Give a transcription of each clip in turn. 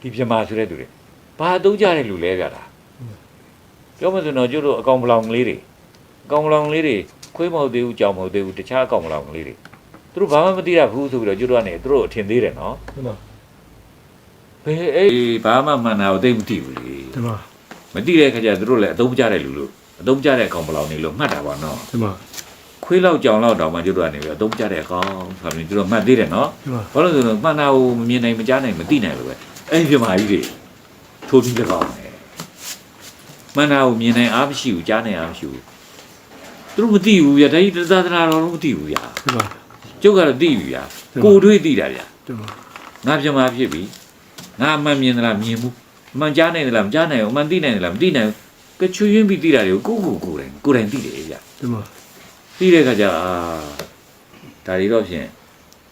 ဒီပြမာဆိုတဲ့သူတွေဘာအသုံးကြတဲ့လူလဲဗျာလားပြောမှဆိုတော့ကျတို့အကောင်ပလောင်ကလေးတွေအကောင်ပလောင်ကလေးတွေခွေးမဟုတ်သေးဘူးကြောင်မဟုတ်သေးဘူးတခြားအကောင်ပလောင်ကလေးတွေသူတို့ဘာမှမသိရဘူးဆိုပြီးတော့ကျတို့ကနေသူတို့အထင်သေးတယ်နော်ဒီမှာဘယ်အေးဘာမှမှန်တာကိုသိမသိဘူးလေဒီမှာမသိတဲ့ခါကျသူတို့လည်းအသုံးကြတဲ့လူလို့အသုံးကြတဲ့အကောင်ပလောင်နေလို့မှတ်တာပါနော်ဒီမှာခွေးလောက်ကြောင်လောက်တောင်မှကျတို့ကနေပြီးအသုံးကြတဲ့အကောင်ဆိုပြီးကျတို့မှတ်သေးတယ်နော်ဒီမှာဘာလို့လဲဆိုတော့မှန်တာကိုမမြင်နိုင်မကြားနိုင်မသိနိုင်လို့ပဲ အဲ့ဒီပြမာကြီးတွေထိုးပြီး၎င်းတယ်မှန်တာကိုမြင်နိုင်အားမရှိဘူးကြားနိုင်အားမရှိဘူးသူတို့မသိဘူးဗျာဒါကြီးသာသနာတော်တော့မသိဘူးဗျာဒီမှာကျုပ်ကတော့သိပြီဗျာကိုယ်တွေးသိတာဗျာဒီမှာငါပြမာဖြစ်ပြီငါအမှန်မြင်သလားမြင်ဘူးအမှန်ကြားနိုင်သလားမကြားနိုင်ဘူးအမှန်သိနိုင်သလားမသိနိုင်ဘူးကချွေရင်းပြီးသိတာတွေကိုကိုယ့်ကိုယ်ကိုယ်တိုင်ကိုယ်တိုင်သိတယ်ဗျာဒီမှာသိတဲ့ခါကျအာဒါတွေတော့ဖြင့်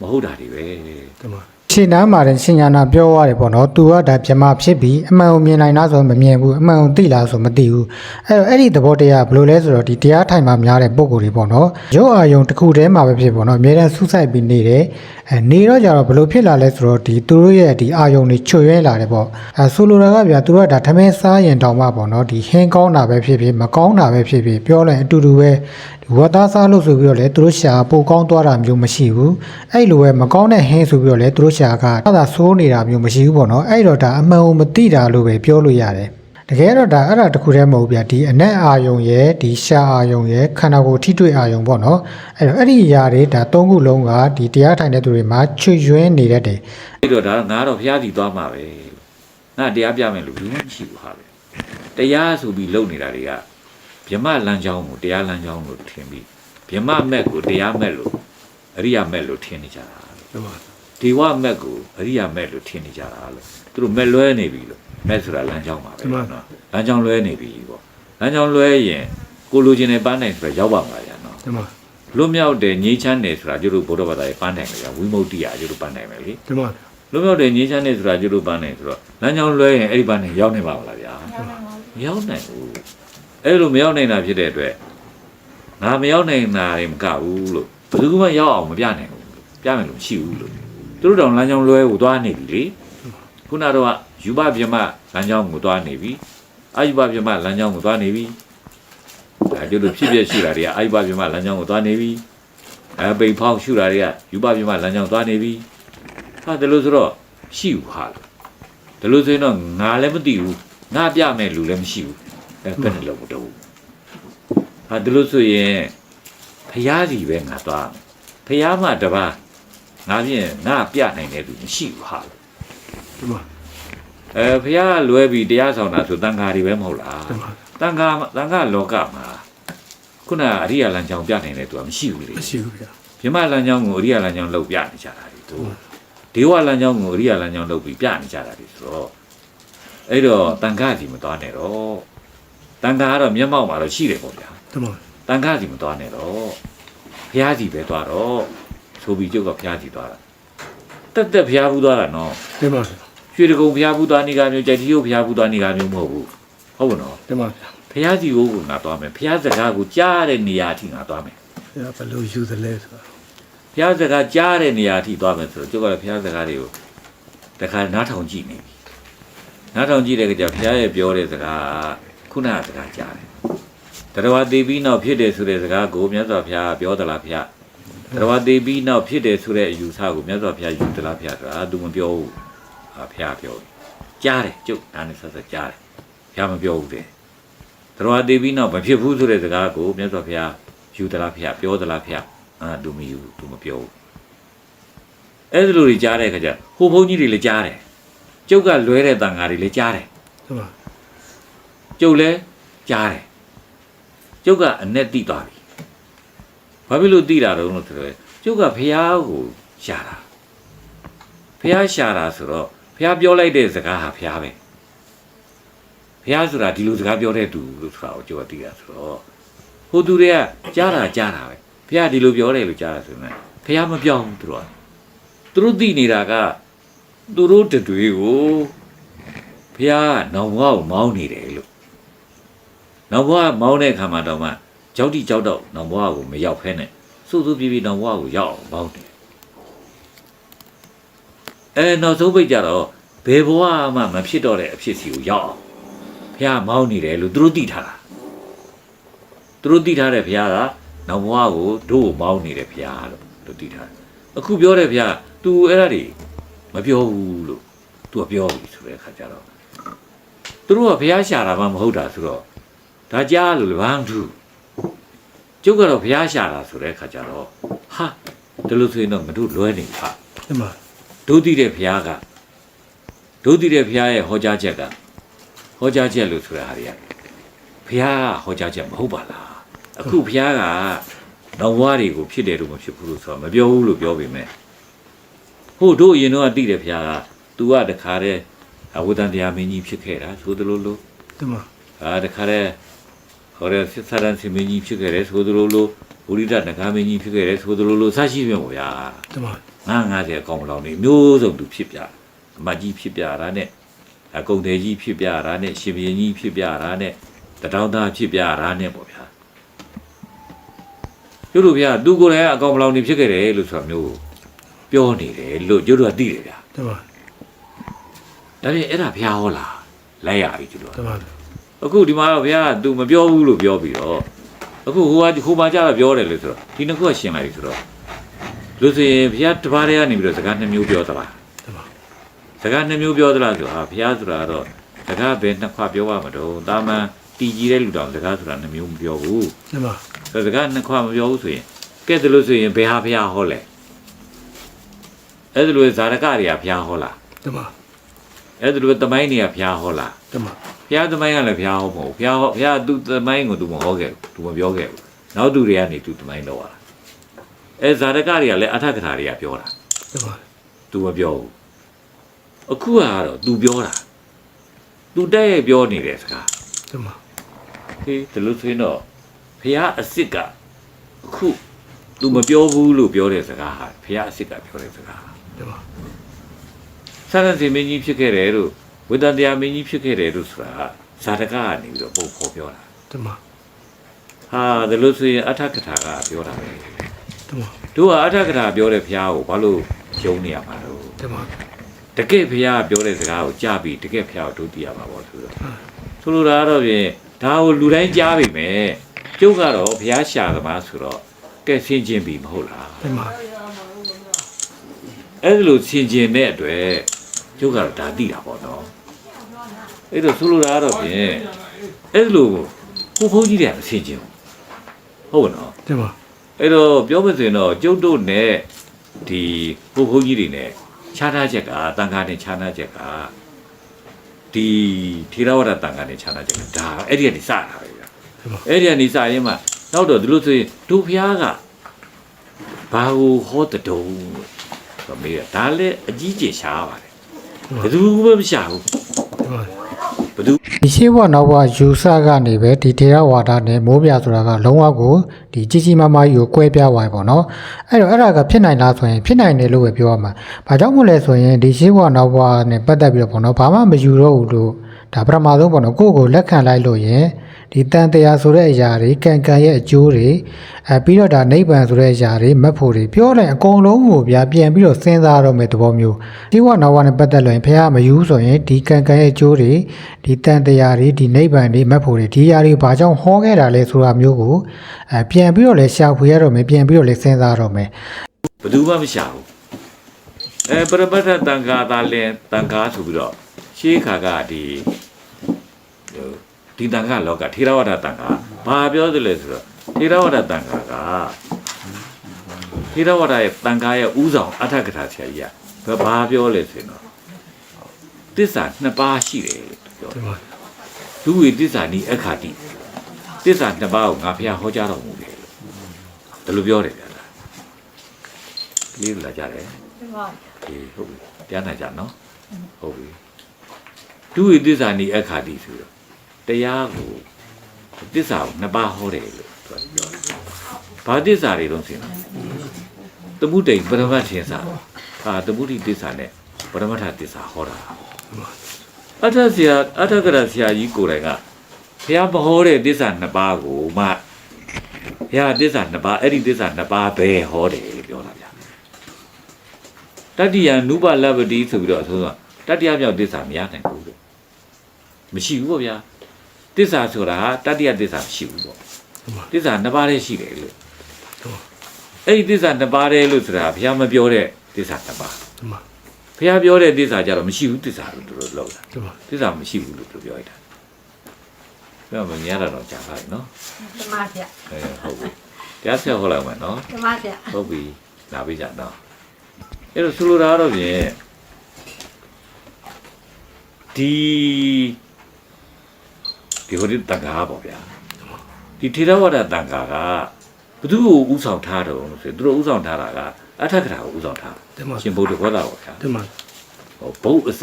မဟုတ်တာတွေပဲဒီမှာ ရှင်းနားမှာတဲ့ရှင်ညာနာပြောရတယ်ပေါ့နော်။ तू ကဒါပြမဖြစ်ပြီးအမှန်ကိုမြင်နိုင်လားဆိုတော့မမြင်ဘူး။အမှန်ကိုသိလားဆိုမသိဘူး။အဲ့တော့အဲ့ဒီသဘောတရားဘယ်လိုလဲဆိုတော့ဒီတရားထိုင်မှာများတဲ့ပုံကိုယ်တွေပေါ့နော်။ရုပ်အာယုံတစ်ခုတည်းမှာပဲဖြစ်ပေါ့နော်။အများအားဆူဆိုင်ပြီးနေတယ်။အဲနေတော့ကြတော့ဘယ်လိုဖြစ်လာလဲဆိုတော့ဒီသူတို့ရဲ့ဒီအာယုံတွေချွတ်ယွင်းလာတယ်ပေါ့။အဲဆိုလိုတာကဗျာသူတို့ကဒါထမင်းစားရင်တောင်မှပေါ့နော်။ဒီဟင်းကောင်းတာပဲဖြစ်ဖြစ်မကောင်းတာပဲဖြစ်ဖြစ်ပြောလိုက်အတူတူပဲဒီ ဝတ်သားစားလို့ဆိုပြီးတော့လေသူတို့ရှာပိုကောင်းသွားတာမျိုးမရှိဘူး။အဲ့လိုပဲမကောင်းတဲ့ဟင်းဆိုပြီးတော့လေသူတို့ရှာကသာဆိုးနေတာမျိုးမရှိဘူးပေါ့နော်။အဲ့တော့ဒါအမှန်ကိုမသိတာလို့ပဲပြောလို့ရတယ်။တကယ်တော့ဒါအဲ့ဒါတစ်ခုတည်းမဟုတ်ဗျာဒီအနက်အာယုံရဲ့ဒီရှာအာယုံရဲ့ခန္ဓာကိုယ်ထိတွေ့အာယုံပေါ့နော်အဲ့တော့အဲ့ဒီအရာတွေဒါသုံးခုလုံးကဒီတရားထိုင်တဲ့သူတွေမှာချွတ်ယွင်းနေတတ်တယ်အဲ့တော့ဒါငါတော့ဘုရားစီသွားမှာပဲငါတရားပြမယ်လို့ဘူးမရှိဘူးဟာပဲတရားဆိုပြီးလုပ်နေတာတွေက ဗြဟ္မလမ်းကြောင်းကိုတရားလမ်းကြောင်းလို့ထင်ပြီးဗြဟ္မမက်ကိုတရားမက်လို့အရိယာမက်လို့ထင်နေကြတာဒီမှာဒေဝမက်ကိုအရိယာမက်လို့ထင်နေကြတာလို့သူတို့မက်လွဲနေပြီလို့မက်ဆိုတာလမ်းကြောင်းပါပဲနော်လမ်းကြောင်းလွဲနေပြီပေါ့လမ်းကြောင်းလွဲရင်ကိုလိုချင်တဲ့ပန်းနိုင်ဆိုတာရောက်ပါမှာဗျာနော်ဒီမှာလွတ်မြောက်တဲ့ငြိမ်းချမ်းတယ်ဆိုတာကျတို့ဘုရားဘာသာရဲ့ပန်းနိုင်တယ်ဗျာဝိမု ക്തി အာကျတို့ပန်းနိုင်မယ်လေဒီမှာလွတ်မြောက်တဲ့ငြိမ်းချမ်းတဲ့ဆိုတာကျတို့ပန်းနိုင်ဆိုတော့လမ်းကြောင်းလွဲရင်အဲ့ဒီပန်းနိုင်ရောက်နေပါမလားဗျာမရောက်နိုင်ဘူး အဲ့လိုမရောက်နိုင်တာဖြစ်တဲ့အတွက်ငါမရောက်နိုင်တာတွေမကဘူးလို့ဘယ်သူမှရောက်အောင်မပြနိုင်ဘူးပြမယ်လို့မရှိဘူးလို့သူတို့တောင်လမ်းကြောင်းလွဲကိုသွားနေပြီလေခုနတော့ကယူဘပြမလမ်းကြောင်းကိုသွားနေပြီအာယူဘပြမလမ်းကြောင်းကိုသွားနေပြီဒါကျတို့ဖြစ်ဖြစ်ရှိတာတွေကအာယူဘပြမလမ်းကြောင်းကိုသွားနေပြီအဲပိန်ဖောက်ရှူတာတွေကယူဘပြမလမ်းကြောင်းသွားနေပြီဟာဒါလို့ဆိုတော့ရှိဘူးဟာလို့ဒါလို့ဆိုရင်တော့ငါလည်းမသိဘူးငါပြမဲ့လူလည်းမရှိဘူး အဲဘယ်နဲ့လို့မတော့ဘူးဟာဒါလို့ဆိုရင်ဖျားစီပဲငါသွားဖျားမှတပါးငါဖြင့်ငါပြနိုင်တဲ့လူမရှိဘူးဟာလို့ဒီမှာအဲဖျားလွဲပြီးတရားဆောင်တာဆိုတန်ခါတွေပဲမဟုတ်လားဒီမှာတန်ခါတန်ခါလောကမှာခုနအရိယာလမ်းကြောင်းပြနိုင်တဲ့သူကမရှိဘူးလေမရှိဘူးဗျာမြမလမ်းကြောင်းကိုအရိယာလမ်းကြောင်းလောက်ပြနေကြတာဒီသူဒေဝလမ်းကြောင်းကိုအရိယာလမ်းကြောင်းလောက်ပြီးပြနေကြတာဒီဆိုတော့အဲ့တော့တန်ခါစီမသွားနဲ့တော့ တန်ခါကတော့မျက်မှောက်မှာတော့ရှိတယ်ပေါ့ဗျာဒီမှာတန်ခါစီမသွားနဲ့တော့ဖျားစီပဲသွားတော့ဆိုပြီးကျုပ်ကဖျားစီသွားတာတက်တက်ဖျားဘူးသွားတာနော်ဒီမှာရွှေတကုံဖျားဘူးသွားနေကမျိုးကြိုက်တီရုပ်ဖျားဘူးသွားနေကမျိုးမဟုတ်ဘူးဟုတ်ဘူးနော်ဒီမှာဖျားစီကိုငါသွားမယ်ဖျားစကားကိုကြားတဲ့နေရာအထိငါသွားမယ်ဗျာဘယ်လိုယူသလဲဆိုတာဘုရားစကားကြားတဲ့နေရာအထိသွားမယ်ဆိုတော့ကျုပ်ကလည်းဘုရားစကားတွေကိုတခါနားထောင်ကြည့်နေပြီနားထောင်ကြည့်တဲ့ကြဘုရားရဲ့ပြောတဲ့စကားက ခုနကစကားကြားတယ်တရားဝသေးပြီးနောက်ဖြစ်တယ်ဆိုတဲ့စကားကိုမြတ်စွာဘုရားပြောသလားဘုရားတရားဝသေးပြီးနောက်ဖြစ်တယ်ဆိုတဲ့အယူဆကိုမြတ်စွာဘုရားယူသလားဘုရားဆိုတာသူမပြောဘူးဟာဘုရားပြောတယ်ကြားတယ်ကျုပ်ဒါနဲ့ဆက်ဆက်ကြားတယ်ဘုရားမပြောဘူးတဲ့တရားဝသေးပြီးနောက်မဖြစ်ဘူးဆိုတဲ့စကားကိုမြတ်စွာဘုရားယူသလားဘုရားပြောသလားဘုရားအာသူမယူသူမပြောဘူးအဲ့ဒီလိုတွေကြားတဲ့အခါကျဟိုဘုန်းကြီးတွေလည်းကြားတယ်ကျုပ်ကလွဲတဲ့တန်ဃာတွေလည်းကြားတယ်ဒီမှာ ကျုပ်လည်းကြားတယ်ကျုပ်ကအ내တိသွားပြီဘာဖြစ်လို့တိတာတော့လို့ဆိုတော့ကျုပ်ကဖះကိုရှာတာဖះရှာတာဆိုတော့ဖះပြောလိုက်တဲ့စကားဟာဖះပဲဖះဆိုတာဒီလိုစကားပြောတဲ့သူလို့ဆိုတာကိုကျုပ်ကသိတာဆိုတော့ဟိုသူတွေကကြားတာကြားတာပဲဖះဒီလိုပြောတယ်လို့ကြားတာဆိုရင်ဖះမပြောဘူးသူတို့ကသူတို့သိနေတာကသူတို့တတွေကိုဖះကနောင်ဘဝကိုမောင်းနေတယ်လို့ နောင်ဘဝမောင်းတဲ့အခါမှာတော့မှကြောက်တိကြောက်တော့နောင်ဘဝကိုမရောက်ဖဲနဲ့စူးစူးပြေးပြေးနောင်ဘဝကိုရောက်အောင်မောင်းတယ်အဲနောက်ဆုံးပိတ်ကြတော့ဘဘယ်ဘဝမှမဖြစ်တော့တဲ့အဖြစ်စီကိုရောက်အောင်ဘုရားမောင်းနေတယ်လို့သူတို့သိထားတာသူတို့သိထားတဲ့ဘုရားကနောက်ဘဝကိုတို့ကိုမောင်းနေတဲ့ဘုရားလို့သူသိထားတယ်အခုပြောတဲ့ဘုရား तू အဲ့ဒါတွေမပြောဘူးလို့ तू ကပြောပြီဆိုတဲ့အခါကျတော့သူတို့ကဘုရားရှာတာမှမဟုတ်တာဆိုတော့ ဒါကြားလို့လည်းဘာမှမထူးကျုပ်ကတော့ဘုရားရှာတာဆိုတဲ့အခါကျတော့ဟာဒီလိုဆိုရင်တော့မတို့လွဲနေပါတမန်ဒုတိတဲ့ဘုရားကဒုတိတဲ့ဘုရားရဲ့ဟောကြားချက်ကဟောကြားချက်လို့ဆိုတာဟာတွေကဘုရားကဟောကြားချက်မဟုတ်ပါလားအခုဘုရားကနောက်ဘဝတွေကိုဖြစ်တယ်လို့မဖြစ်ဘူးလို့ဆိုတာမပြောဘူးလို့ပြောပေမဲ့ဟိုတို့အရင်တော့ကတိတဲ့ဘုရားက तू ကတခါတည်းအဝိဒ္ဒန်တရားမင်းကြီးဖြစ်ခဲ့တာဆိုသလိုလိုတမန်အာတခါတည်း ဟောရသရန်စီမင်းကြီးဖြစ်ခဲ့တယ်ဆိုသလိုလိုဘုရိဒနဂါမင်းကြီးဖြစ်ခဲ့တယ်ဆိုသလိုလိုစရှိပြန်ပေါ့ဗျာတမန်ငါ90အကောင်လောင်နေမျိုးစုံသူဖြစ်ပြအမတ်ကြီးဖြစ်ပြတာနဲ့အကုံတယ်ကြီးဖြစ်ပြတာနဲ့ရှင်ဘရင်ကြီးဖြစ်ပြတာနဲ့တတောင်းသားဖြစ်ပြတာနဲ့ပေါ့ဗျာကျတို့ဗျာသူကိုယ်လည်းအကောင်လောင်နေဖြစ်ခဲ့တယ်လို့ဆိုတာမျိုးပြောနေတယ်လို့ကျတို့ကသိတယ်ဗျာတမန်ဒါပြင်အဲ့ဒါဘုရားဟောလားလိုက်ရပြီကျတို့ကတမန် အခုဒီမှာတော့ဘုရားက तू မပြောဘူးလို့ပြောပြီးတော့အခုဟိုကဟိုမှာကြတော့ပြောတယ်လို့ဆိုတော့ဒီနှစ်ခုကရှင်းလိုက်ပြီဆိုတော့လို့ဆိုရင်ဘုရားတစ်ပါးတည်းကနေပြီးတော့စကားနှစ်မျိုးပြောသလားတမန်စကားနှစ်မျိုးပြောသလားဆိုဟာဘုရားဆိုတာကတော့စကားပဲနှစ်ခွပြောရမှာတော့တာမန်တည်ကြည်တဲ့လူတောင်စကားဆိုတာနှစ်မျိုးမပြောဘူးတမန်ဆိုတော့စကားနှစ်ခွမပြောဘူးဆိုရင်ကဲဒါလို့ဆိုရင်ဘယ်ဟာဘုရားဟောလဲအဲ့ဒါလို့ဇာရကတွေကဘုရားဟောလားတမန်အဲ့ဒါလို့တမိုင်းတွေကဘုရားဟောလားတမန် ဘုရားသမိုင်းကလည်းဘုရားဟောမဟုတ်ဘုရားဟောဘုရားသူသမိုင်းကိုသူမဟောခဲ့ဘူးသူမပြောခဲ့ဘူးနောက်သူတွေကနေသူသမိုင်းလောက်ရတာအဲဇာတကတွေကလည်းအထက်ကထာတွေကပြောတာတမန်သူမပြောဘူးအခုကတော့သူပြောတာသူတက်ရဲ့ပြောနေတဲ့စကားတမန်ဟေးဒီလိုဆိုရင်တော့ဘုရားအစ်စ်ကအခုသူမပြောဘူးလို့ပြောတဲ့စကားဟာဘုရားအစ်စ်ကပြောတဲ့စကားတမန်ဆန္ဒစီမင်းကြီးဖြစ်ခဲ့တယ်လို့ ဝိတ္တတရားမင်းကြီးဖြစ်ခဲ့တယ်လို့ဆိုတာကဇာတကကနေပြီးတော့ပုံဖော်ပြောတာတမန်ဟာဒါလို့ဆိုရင်အထက်ကထာကပြောတာပဲတမန်တို့ကအထက်ကထာပြောတဲ့ဘုရားကိုဘာလို့ယုံနေရမှာလို့တမန်တကယ်ဘုရားပြောတဲ့စကားကိုကြားပြီးတကယ်ဘုရားကိုတို့သိရမှာပေါ့ဆိုတော့ဆိုလိုတာကတော့ဖြင့်ဒါကိုလူတိုင်းကြားပြီမယ်ကျုပ်ကတော့ဘုရားရှာသမားဆိုတော့ကဲဆင်ကျင်ပြီမဟုတ်လားတမန်အဲ့ဒါလို့ဆင်ကျင်တဲ့အတွက်ကျုပ်ကတော့ဒါသိတာပေါ့နော် အဲ့တော့ဆိုလိုတာကတော့ဖြင့်အဲ့ဒါလို့ဘုန်းဘုန်းကြီးတွေကမဆင်ကျင်ဘူးဟုတ်နော်တမန်အဲ့တော့ပြောမစင်တော့ကျုပ်တို့နဲ့ဒီဘုတ်ဘုန်းကြီးတွေနဲ့ခြားထားချက်ကတန်ခါနဲ့ခြားထားချက်ကဒီထေရဝါဒတန်ခါနဲ့ခြားထားချက်ကဒါအဲ့ဒီကနေစတာပဲဗျာတမန်အဲ့ဒီကနေစရင်မှနောက်တော့ဒီလိုဆိုရင်ဒုဖျားကဘာကိုဟောတဲ့တုံးလို့ဆိုမေးတာဒါလည်းအကြီးကျယ်ရှားပါတယ်ဘယ်သူမှမရှာဘူးတမန် ဘယ်သူဒီရှေ့ဘဝနောက်ဘဝယူဆကနေပဲဒီထေရဝါဒနဲ့မိုးပြဆိုတာကလုံးဝကိုဒီကြီးကြီးမားမားကြီးကိုကွဲပြားသွားပြီပေါ့နော်အဲ့တော့အဲ့ဒါကဖြစ်နိုင်လားဆိုရင်ဖြစ်နိုင်တယ်လို့ပဲပြောရမှာဘာကြောင့်မို့လဲဆိုရင်ဒီရှေ့ဘဝနောက်ဘဝနဲ့ပတ်သက်ပြီးတော့ပေါ့နော်ဘာမှမယူတော့ဘူးလို့ ဒါပထမဆုံးပေါ့နော်ကိုယ့်ကိုလက်ခံလိုက်လို့ရင်ဒီတန်တရားဆိုတဲ့အရာတွေကံကံရဲ့အကျိုးတွေအဲပြီးတော့ဒါနိဗ္ဗာန်ဆိုတဲ့အရာတွေမက်ဖို့တွေပြောလိုက်အကုန်လုံးကိုဗျာပြန်ပြီးတော့စဉ်းစားတော့မယ်သဘောမျိုးဒီဘဝနောက်ဘဝနဲ့ပတ်သက်လို့ရင်ဘုရားမယူဆိုရင်ဒီကံကံရဲ့အကျိုးတွေဒီတန်တရားတွေဒီနိဗ္ဗာန်တွေမက်ဖို့တွေဒီအရာတွေဘာကြောင့်ဟောခဲ့တာလဲဆိုတာမျိုးကိုအဲပြန်ပြီးတော့လဲရှာဖွေရတော့မယ်ပြန်ပြီးတော့လဲစဉ်းစားတော့မယ်ဘယ်သူမှမရှာဘူးအဲပရမတ္ထတန်ခါသာလင်တန်ခါဆိုပြီးတော့ ရှေးခါကဒီဟိုဒီတန်ခါလောကထေရဝါဒတန်ခါဘာပြောသလဲဆိုတော့ထေရဝါဒတန်ခါကထေရဝါဒရဲ့တန်ခါရဲ့ဥဆောင်အထက်ကထာဆရာကြီးကဘာပြောလဲဆိုရင်တော့တစ္ဆာနှစ်ပါးရှိတယ်လို့ပြောတတယ်မန်လူဝိတစ္ဆာနိအခါတိတစ္ဆာနှစ်ပါးကိုငါဖះဟောကြားတော်မူတယ်လို့ဒါလိုပြောတယ်ဗျာလားကလေးလာကြတယ်အေးဟုတ်ပြီပြန်နိုင်ကြနော်ဟုတ်ပြီ ဒုဝိသစ္စာနိအခါတိဆိုတော့တရားကိုသစ္စာကိုနှစ်ပါးဟောတယ်လို့သူကပြောတယ်ဘာသစ္စာတွေတော့ဆင်လားသမုဒိပရမတ်ထင်စာဟာသမုဒိသစ္စာနဲ့ပရမတ္ထသစ္စာဟောတာအထဆရာအထကရဆရာကြီးကိုယ်တိုင်ကဘုရားမဟောတဲ့သစ္စာနှစ်ပါးကိုမှဘုရားသစ္စာနှစ်ပါးအဲ့ဒီသစ္စာနှစ်ပါးပဲဟောတယ်လို့ပြောတာဗျာတတ္တိယနုပလဗ္ဗတိဆိုပြီးတော့ဆိုတော့တတတိယမြောက်သစ္စာမရနိုင်ဘူးလို့ မရှိဘူးပေါ့ဗျာသစ္စာဆိုတာဟာတတိယသစ္စာမရှိဘူးပေါ့ဒီမှာသစ္စာနှစ်ပါးတည်းရှိတယ်လို့ဟုတ်အဲ့ဒီသစ္စာနှစ်ပါးတည်းလို့ဆိုတာဘုရားမပြောတဲ့သစ္စာနှစ်ပါးဒီမှာဘုရားပြောတဲ့သစ္စာကြတော့မရှိဘူးသစ္စာလို့သူတို့လောက်တာဒီမှာသစ္စာမရှိဘူးလို့သူပြောလိုက်တာပြောမများတာတော့ကြာပါပြီနော်ဓမ္မဆရာအဲဟုတ်ပြီတရားဆက်ဟောလိုက်မယ်နော်ဓမ္မဆရာဟုတ်ပြီလာပြီကြတော့အဲ့တော့ဆိုလိုတာကတော့ဖြင့်ဒီ ဒီဟိုဒီတန်ခါပေါ့ဗျာဒီထေရဝါဒတန်ခါကဘသူ့ကိုဥဆောင်ထားတော့ဆိုသူတို့ဥဆောင်ထားတာကအထက်ကရာကိုဥဆောင်ထားဒီမှာရှင်ဗုဒ္ဓဘောဓပေါ့ဗျာဒီမှာဟိုဘုတ်အစ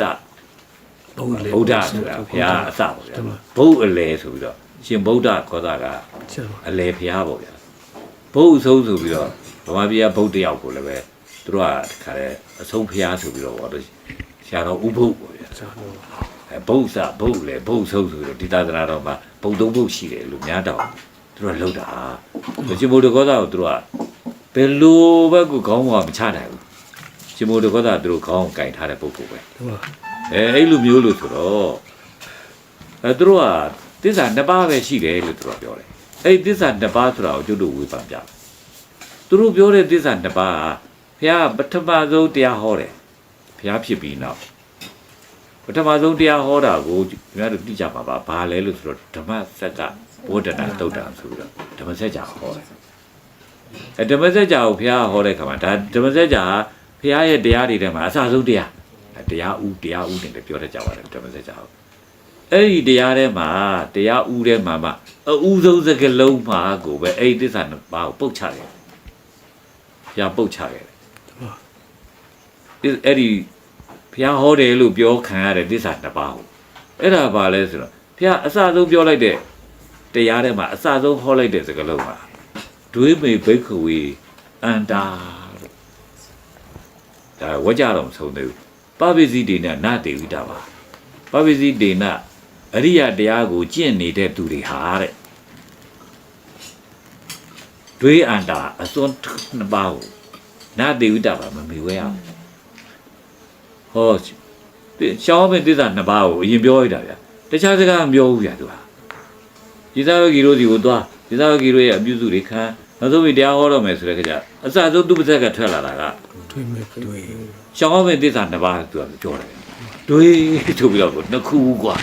ဘုံလေးဗုဒ္ဓဆိုတာဘုရားအစပေါ့ဗျာဒီမှာဘုတ်အလယ်ဆိုပြီးတော့ရှင်ဗုဒ္ဓခေါ်တာကကျတော့အလယ်ဘုရားပေါ့ဗျာဘုတ်အဆုံးဆိုပြီးတော့ဗမာပြည်ကဘုတ်တယောက်ကိုလည်းပဲသူတို့ကတခါတည်းအဆုံးဘုရားဆိုပြီးတော့ဟောလို့ဆရာတော်ဥပုပ်ပေါ့ဗျာကျတော့အဲ ဘုတ်စဘုတ်လေဘုတ်ဆုံးဆိုပြီးတော့ဒီသာသနာတော်မှာဘုတ်သုံးဘုတ်ရှိတယ်လို့များတော့သူတို့ကလှုပ်တာရှင်ဗုဒ္ဓခေါ်တာကိုသူတို့ကဘယ်လိုဘက်ကခေါင်းကမချနိုင်ဘူးရှင်ဗုဒ္ဓခေါ်တာသူတို့ခေါင်းကင်ထားတဲ့ပုဂ္ဂိုလ်ပဲဒီမှာအဲအဲ့လိုမျိုးလို့ဆိုတော့အဲသူတို့ကသစ္စာနှစ်ပါးပဲရှိတယ်လို့သူတို့ကပြောတယ်အဲ့ဒီသစ္စာနှစ်ပါးဆိုတာကိုကျွတ်တို့ဝေဖန်ပြတယ်သူတို့ပြောတဲ့သစ္စာနှစ်ပါးကဘုရားပထမဆုံးတရားဟောတယ်ဘုရားဖြစ်ပြီးနောက် ပထမဆုံးတရားဟောတာကိုခင်ဗျားတို့သိကြပါပါဘာလဲလို့ဆိုတော့ဓမ္မစက်ကဘုဒ္ဓနာတုတ်တံဆိုပြီးတော့ဓမ္မစက်ကြာဟောတယ်အဲဓမ္မစက်ကြာကိုဘုရားဟောတဲ့ခါမှာဒါဓမ္မစက်ကြာကဘုရားရဲ့တရားတွေထဲမှာအစဆုံးတရားအဲတရားဥတရားဥနဲ့လည်းပြောတတ်ကြပါတယ်ဓမ္မစကြာအဲ့ဒီတရားထဲမှာတရားဥထဲမှာမှအဥဆုံးစကလုံးမှာကိုပဲအဲ့ဒီသစ္စာနှစ်ပါးကိုပုတ်ချတယ်ဘုရားပုတ်ချခဲ့တယ်အဲ့အဲ့ဒီ ဘုရားဟောတယ်လို့ပြောခံရတဲ့သစ္စာနှစ်ပါးကိုအဲ့ဒါဘာလဲဆိုတော့ဘုရားအစဆုံးပြောလိုက်တဲ့တရားထဲမှာအစဆုံးဟောလိုက်တဲ့စကလုံးမှာဒွေးမေဘိက္ခဝေအန္တာလို့ဒါဝကြတော့မဆုံးသေးဘူးပပိစီဒေနနတေဝိတာပါပပိစီဒေနအရိယတရားကိုကျင့်နေတဲ့သူတွေဟာတဲ့တွေးအန္တာအစွန်းနှစ်ပါးကိုနတေဝိတာပါမမေဝဲအောင် ဟောရှောင်းပင်သစ္စာနှစ်ပါးကိုအရင်ပြောရတာဗျာတခြားစကားမပြောဘူးဗျာသူဟာယေဇာဝဂီတို့ဒီကိုသွားယေဇာဝဂီတို့ရဲ့အပြုစုတွေခံနောက်ဆုံးပြီးတရားဟောတော့မယ်ဆိုတဲ့ခါကျအစဆုံးသူ့ပါဇက်ကထွက်လာတာကတွေ့မယ်တွေ့ရှောင်းပင်သစ္စာနှစ်ပါးသူကပြောတယ်တွေ့ထုတ်ပြီးတော့နှစ်ခုကွာ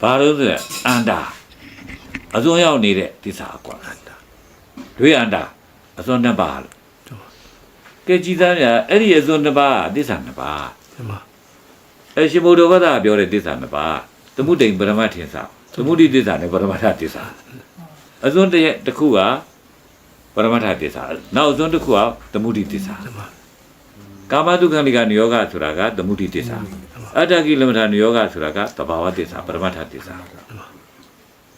ဘာလို့လဲအန္တာအစွန်ရောက်နေတဲ့သစ္စာကွာအန္တာတွေ့အန္တာအစွန်နှစ်ပါးလို့ ကဲကြည်သားများအဲ့ဒီအစွန်းနှစ်ပါးကသစ္စာနှစ်ပါးဒီမှာအဲရှင်ဘုဒ္ဓဘာသာပြောတဲ့သစ္စာနှစ်ပါးသမုဒိန်ပရမတ်ထင်စာသမုဒိသစ္စာနဲ့ပရမတ္ထသစ္စာအစွန်းတစ်ရဲ့တစ်ခုကပရမတ္ထသစ္စာနောက်အစွန်းတစ်ခုကသမုဒိသစ္စာဒီမှာကာမတုခံလိကနိယောဂဆိုတာကသမုဒိတစ္ဆာအတ္တကိလမထာနိယောဂဆိုတာကသဘာဝတစ္ဆာပရမတ္ထတစ္ဆာ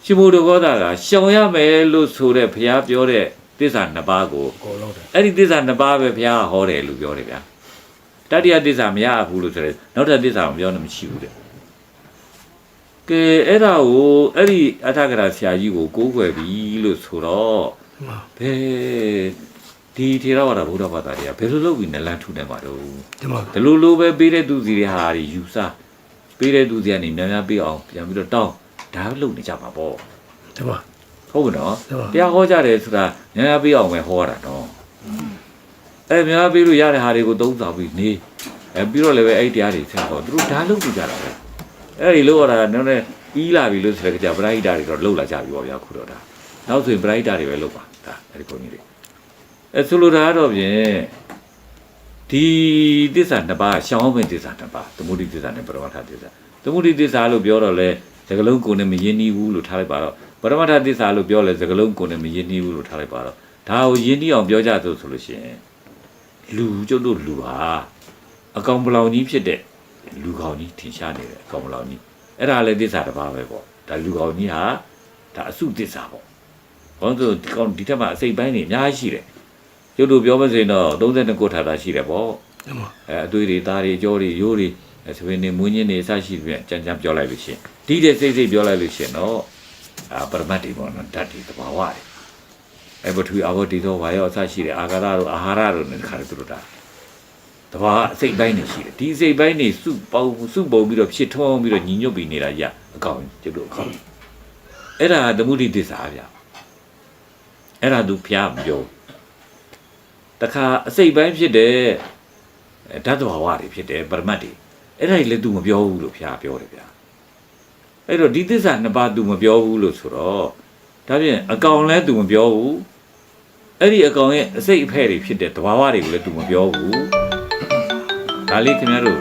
ရှင်ဘုဒ္ဓဂောတာကရှောင်ရမယ်လို့ဆိုတဲ့ဘုရားပြောတဲ့ တစ္ဆာနှစ်ပါးကိုကိုလောက်တယ်အဲ့ဒီတစ္ဆာနှစ်ပါးပဲဘုရားဟောတယ်လို့ပြောတယ်ဗျာတတိယတစ္ဆာမရဘူးလို့ဆိုတယ်နောက်ထပ်တစ္ဆာမပြောလို့မရှိဘူးတဲ့ကဲအဲ့ဒါကိုအဲ့ဒီအထက်ကရာဆရာကြီးကိုကိုးကွယ်ပြီလို့ဆိုတော့ဒီမှာဘယ်ဒီထေရဝါဒဗုဒ္ဓဘာသာတွေကဘယ်လိုလုပ်ပြီးနလန်းထူနေမှာတော့ဒီမှာဒီလိုလိုပဲပေးတဲ့သူစီတွေဟာတွေယူဆပေးတဲ့သူစီကနေများများပေးအောင်ပြန်ပြီးတော့တောင်းဒါလုပ်နေကြမှာပေါ့ဒီမှာ ဟုတ်ကဲ့နော်ဟုတ်ပါတရားဟောကြတယ်ဆိုတာများများပေးအောင်ပဲဟောတာနော်အဲများများပေးလို့ရတဲ့ဟာတွေကိုသုံးဆောင်ပြီးနေအဲပြီးတော့လည်းပဲအဲ့ဒီတရားတွေဆက်တော့သူတို့ဒါလုပ်နေကြတာပဲအဲ့ဒီလို့ရတာနည်းနည်းအီးလာပြီလို့ဆိုတဲ့ကြပရိဟိတတွေတော့လှုပ်လာကြပြီပေါ့ဗျာခုတော့ဒါနောက်ဆိုရင်ပရိဟိတတွေပဲလှုပ်ပါဒါအဲ့ဒီပုံကြီးတွေအဲဆိုလိုတာကတော့ဖြင့်ဒီသစ္စာနှစ်ပါးရှောင်းမင်းသစ္စာနှစ်ပါးသမုဒိသစ္စာနဲ့ပရမတ္ထသစ္စာသမုဒိသစ္စာလို့ပြောတော့လဲစကလုံးကိုယ်နဲ့မရင်းနှီးဘူးလို့ထားလိုက်ပါတော့ ပရမတ္ထသစ္စာလို့ပြောလဲစကလုံးကိုယ်နဲ့မရင်းနှီးဘူးလို့ထားလိုက်ပါတော့ဒါကိုရင်းနှီးအောင်ပြောကြသို့ဆိုလို့ရှိရင်လူကျုပ်တို့လူဟာအကောင်ပလောင်ကြီးဖြစ်တဲ့လူကောင်ကြီးထင်ရှားနေတယ်အကောင်ပလောင်ကြီးအဲ့ဒါလည်းသစ္စာတစ်ပါးပဲပေါ့ဒါလူကောင်ကြီးဟာဒါအစုသစ္စာပေါ့ဘာလို့လဲဆိုဒီကောင်ဒီထက်မှအစိတ်ပိုင်းတွေအများကြီးရှိတယ်ကျုပ်တို့ပြောမစင်တော့32ကိုထားတာရှိတယ်ပေါ့ဒီမှာအဲအသွေးတွေသားတွေကြောတွေရိုးတွေအဲဆိုရင်နေမွေးညင်းတွေအစရှိပြန်ကြမ်းကြမ်းပြောလိုက်လို့ရှိရင်ဒီတဲ့စိတ်စိတ်ပြောလိုက်လို့ရှိရင်တော့အာ ပရမတ်တွေပေါ့နော်ဓာတ်တွေတဘာဝတွေအဲဘထွေအဘောဒီတော့ဘာရောအစရှိတယ်အာဃာရတို့အာဟာရတို့နဲ့ခါတယ်သူတို့ဒါသတဘာအစိတ်ပိုင်းနေရှိတယ်ဒီအစိတ်ပိုင်းနေစုပေါင်းစုပုံပြီးတော့ဖြစ်ထွန်းပြီးတော့ညီညွတ်ပြီးနေတာကြီးအကောင်ကျုပ်တို့အကောင်အဲ့ဒါသမုဒိသစ္စာဗျအဲ့ဒါသူဖျားမပြောတခါအစိတ်ပိုင်းဖြစ်တဲ့ဓာတ်တဘာဝတွေဖြစ်တယ်ပရမတ်တွေအဲ့ဒါကြီးလည်းသူမပြောဘူးလို့ဖျားပြောတယ်ဗျ အဲ့တော့ဒီသစ္စာနှစ်ပါးသူမပြောဘူးလို့ဆိုတော့ဒါဖြင့်အကောင်လည်းသူမပြောဘူးအဲ့ဒီအကောင်ရဲ့အစိတ်အဖဲ့တွေဖြစ်တဲ့တဘာဝတွေကိုလည်းသူမပြောဘူးဒါလေးခင်ဗျားတို့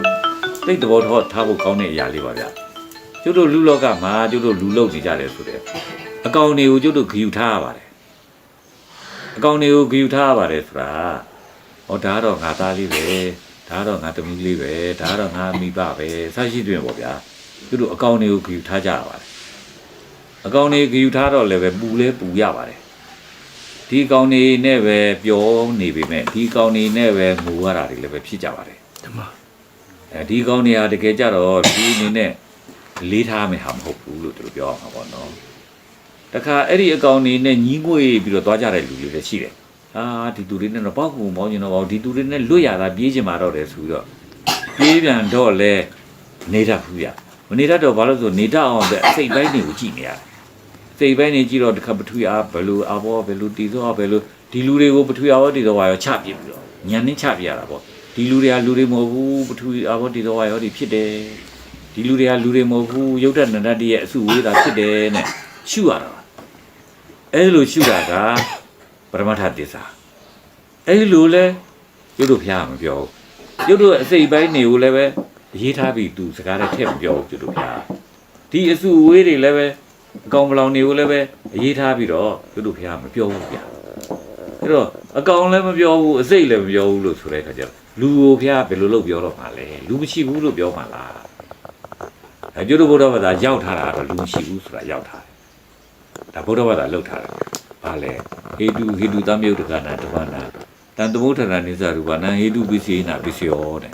သိတဲ့ဘောထောထားဖို့ကောင်းတဲ့အရာလေးပါဗျကျုပ်တို့လူလောကမှာကျုပ်တို့လူလုံနေကြတယ်ဆိုတဲ့အကောင်တွေကိုကျုပ်တို့ဂယူထားရပါတယ်အကောင်တွေကိုဂယူထားရပါတယ်ဆိုတာဟောဒါကတော့ငါသားလေးပဲဒါကတော့ငါသမီးလေးပဲဒါကတော့ငါမိဘပဲစရှိတွင်ပေါ့ဗျာ ကျုပ်တို့အကောင်တွေကိုဂယူထားကြရပါတယ်အကောင်တွေဂယူထားတော့လည်းပဲပူလဲပူရပါတယ်ဒီကောင်နေနဲ့ပဲပြောနေပေမဲ့ဒီကောင်နေနဲ့ပဲငိုရတာတွေလည်းပဲဖြစ်ကြပါတယ်တမအဲဒီကောင်နေဟာတကယ်ကြတော့ဒီအနေနဲ့လေးထားမယ်ဟာမဟုတ်ဘူးလို့သူတို့ပြောအောင်ပါပေါ့နော်တခါအဲ့ဒီအကောင်နေနဲ့ညီးငွေပြီးတော့သွားကြတဲ့လူတွေလည်းရှိတယ်အာဒီသူတွေနဲ့တော့ပေါက်ကူမောင်းကျင်တော့ပေါ့ဒီသူတွေနဲ့လွတ်ရတာပြေးကျင်มาတော့တယ်ဆိုပြီးတော့ပြေးပြန်တော့လဲနေတတ်ဘူးဗျ မနေတတ်တော့ဘာလို့ဆိုနေတတ်အောင်အတွက်အစိတ်ပိုင်းတွေကိုကြည့်နေရတယ်စိတ်ပိုင်းနေကြည့်တော့တခါပထဝီအားဘယ်လိုအဘောဘယ်လိုတည်သောဘယ်လိုဒီလူတွေကိုပထဝီအားဘောတည်သောရောချပြစ်ပြီးတော့ညံနေချပြရတာပေါ့ဒီလူတွေကလူတွေမဟုတ်ဘူးပထဝီအားဘောတည်သောရောဒီဖြစ်တယ်ဒီလူတွေကလူတွေမဟုတ်ဘူးရုပ်တဏ္ဍတရဲ့အစုဝေးတာဖြစ်တယ်နဲ့ရှုရတာပါအဲလိုရှုတာကပရမတ္ထသစ္စာအဲလိုလဲရုပ်တို့ဖျားမပြောဘူးရုပ်တို့အစိတ်ပိုင်းတွေကိုလည်းပဲ ရေးထားပြီးသူစကားနဲ့ထည့်မပြောဘူးရုပ်တို့ဖျားဒီအစုဝေးတွေလည်းပဲအကောင်ပလောင်တွေကိုလည်းပဲအရေးထားပြီးတော့သူတို့ဖះမပြောဘူးဗျာအဲ့တော့အကောင်လည်းမပြောဘူးအစိတ်လည်းမပြောဘူးလို့ဆိုတဲ့အခါကျတော့လူကိုဖះဘယ်လိုလုပ်ပြောတော့မှာလဲလူမရှိဘူးလို့ပြောမှာလားအဲကျွတ်တို့ဘုရားဘာသာရောက်ထားတာတော့လူမရှိဘူးဆိုတာရောက်ထားတယ်ဒါဘုရားဘာသာလောက်ထားတယ်ဘာလဲဟေတုဟေတုတမြုတ်တကနာတပနာတန်သမုဋ္ဌာနာနိစ္စရူပနာဟေတုပစ္စေနာပစ္စယောတဲ့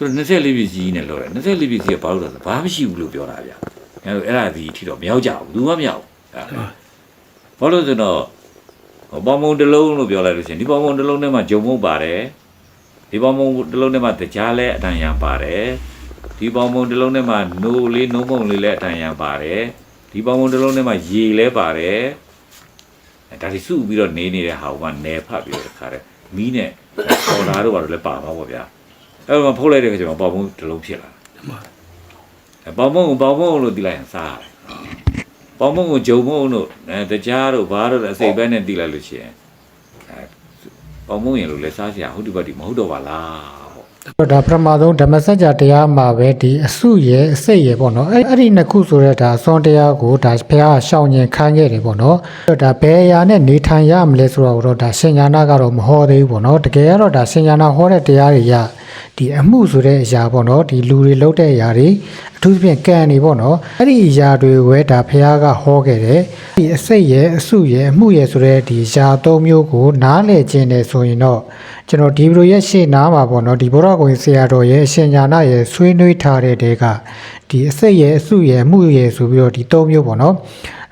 သူတို့24ပစ္စည်းနဲ့လို့တယ်24ပစ္စည်းကဘာလို့လဲဆိုဘာမှမရှိဘူးလို့ပြောတာဗျာအဲအဲ့ဒါဒီအထိတော့မရောက်ကြဘူးဘူးမှမရောက်ဘူးဘာလို့ဆိုတော့ပေါင်မုံတစ်လုံးလို့ပြောလိုက်လို့ရှိရင်ဒီပေါင်မုံတစ်လုံးထဲမှာဂျုံမုတ်ပါတယ်ဒီပေါင်မုံတစ်လုံးထဲမှာတကြားလဲအတန်ရံပါတယ်ဒီပေါင်မုံတစ်လုံးထဲမှာနိုးလေးနိုးမုံလေးလဲအတန်ရံပါတယ်ဒီပေါင်မုံတစ်လုံးထဲမှာရေလဲပါတယ်အဲဒါဒီစုပြီးတော့နေနေတဲ့ဟာကနယ်ဖတ်ပြီးတော့တခါတည်းမီးနဲ့ပေါ်လာတော့ဘာလို့လဲပါမှာပေါ့ဗျာ အဲ့တော့ဖုတ်လိုက်တဲ့ခါကျတော့ပေါင်မုံတစ်လုံးဖြစ်လာတမအဲပေါင်မုံကိုပေါင်မုံလို့တီးလိုက်ရင်စားရတယ်ပေါင်မုံကိုဂျုံမုံတို့အဲတကြားတို့ဘာတို့လည်းအစိပ်ပဲနဲ့တီးလိုက်လို့ရှိရင်အဲပေါင်မုံရင်လို့လည်းစားစရာဟုတ်ဒီဘက်ဒီမဟုတ်တော့ပါလား ပေါ့ဒါပထမဆုံးဓမ္မစကြာတရားမှာပဲဒီအစုရဲ့အစိတ်ရဲ့ပေါ့နော်အဲ့အဲ့ဒီနှစ်ခုဆိုတဲ့ဒါစွန်တရားကိုဒါဘုရားရှောင်ញင်ခိုင်းခဲ့တယ်ပေါ့နော်အဲ့တော့ဒါဘယ်အရာနဲ့နေထိုင်ရမလဲဆိုတော့ဒါရှင်ညာနာကတော့မဟောသေးဘူးပေါ့နော်တကယ်ကတော့ဒါရှင်ညာနာဟောတဲ့တရားတွေရဒီအမှုဆိုတဲ့အရာပေါ့နော်ဒီလူတွေလုပ်တဲ့အရာတွေအထူးသဖြင့်ကံတွေပေါ့နော်အဲ့ဒီအရာတွေဝဲဒါဘုရားကဟောခဲ့တယ်ဒီအစိတ်ရဲ့အစုရဲ့အမှုရဲ့ဆိုတဲ့ဒီຢာသုံးမျိုးကိုနားလည်ခြင်းနဲ့ဆိုရင်တော့ ကျွန်တော်ဒီဗီဒီယိုရဲ့ရှေ့နားမှာပေါ့နော်ဒီဘောရကိုင်ဆရာတော်ရဲ့အရှင်ညာနာရဲ့ဆွေးနွေးထားတဲ့တဲကဒီအစိတ်ရဲ့အစုရဲ့အမှုရဲ့ဆိုပြီးတော့ဒီသုံးမျိုးပေါ့နော်